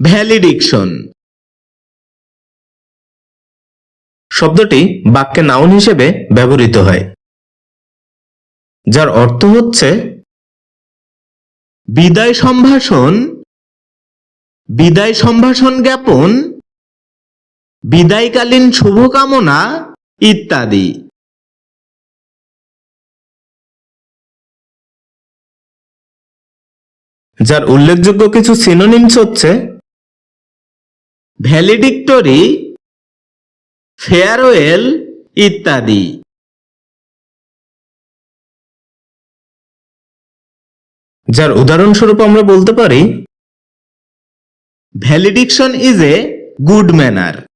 ভ্যালিডিকশন। শব্দটি বাক্যে নাউন হিসেবে ব্যবহৃত হয়, যার অর্থ হচ্ছে বিদায় সম্ভাষণ বিদায় সম্ভাষণ জ্ঞাপন, বিদায়কালীন শুভকামনা ইত্যাদি। যার উল্লেখযোগ্য কিছু সিনোনিমস হচ্ছে ভ্যালিডিক্টরি ফেয়ারওয়েল ইত্যাদি। যার উদাহরণস্বরূপ আমরা বলতে পারি valediction is a good manner.